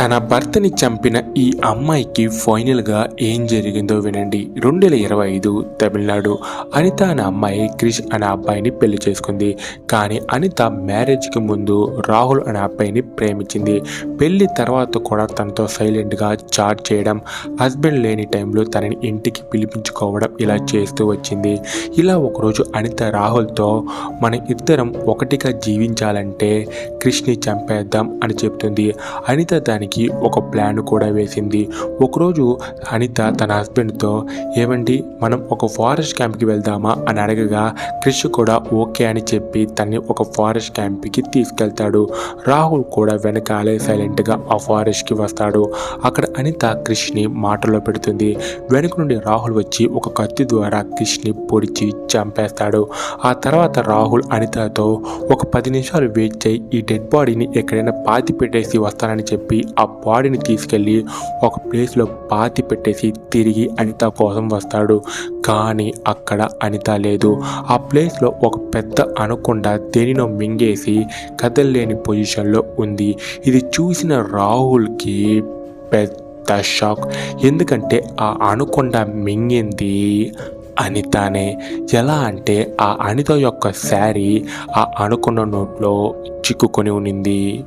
తన భర్తని చంపిన ఈ అమ్మాయికి ఫైనల్గా ఏం జరిగిందో వినండి. రెండు వేల ఇరవై ఐదు తమిళనాడు అనిత అనే అమ్మాయి క్రిష్ అనే అబ్బాయిని పెళ్ళి చేసుకుంది. కానీ అనిత మ్యారేజ్కి ముందు రాహుల్ అనే అబ్బాయిని ప్రేమించింది. పెళ్ళి తర్వాత కూడా తనతో సైలెంట్గా చాట్ చేయడం హస్బెండ్ లేని టైంలో తనని ఇంటికి పిలిపించుకోవడం ఇలా చేస్తూ వచ్చింది. ఇలా ఒకరోజు అనిత రాహుల్తో మన ఇద్దరం ఒకటిగా జీవించాలంటే క్రిష్ని చంపేద్దాం అని చెప్తుంది. అనిత దానికి ఒక ప్లాన్ కూడా వేసింది. ఒకరోజు అనిత తన హస్బెండ్తో ఏమండి మనం ఒక ఫారెస్ట్ క్యాంప్కి వెళ్దామా? అని అడగగా క్రిష్ కూడా ఓకే అని చెప్పి తన్ని ఒక ఫారెస్ట్ క్యాంప్కి తీసుకెళ్తాడు. రాహుల్ కూడా వెనకాలే సైలెంట్గా ఆ ఫారెస్ట్కి వస్తాడు. అక్కడ అనిత క్రిష్ని మాటలో పెడుతుంది. వెనుక నుండి రాహుల్ వచ్చి ఒక కత్తి ద్వారా క్రిష్ని పొడిచి చంపేస్తాడు. ఆ తర్వాత రాహుల్ అనితతో ఒక పది నిమిషాలు వెయిట్ చేయి. ఈ డెడ్ బాడీని ఎక్కడైనా పాతి పెట్టేసి వస్తానని చెప్పి ఆ బాడీని తీసుకెళ్ళి ఒక ప్లేస్లో పాతి పెట్టేసి తిరిగి అనిత కోసం వస్తాడు. కానీ అక్కడ అనిత లేదు. ఆ ప్లేస్లో ఒక పెద్ద అనకుండా దేనినో మింగేసి కదలలేని పొజిషన్లో ఉంది. ఇది చూసిన రాహుల్కి పెద్ద షాక్. ఎందుకంటే ఆ అనుకొండ మింగింది అనితనే. ఎలా అంటే ఆ అనిత యొక్క శారీ ఆ అనుకున్న నోట్లో చిక్కుకొని ఉన్నింది.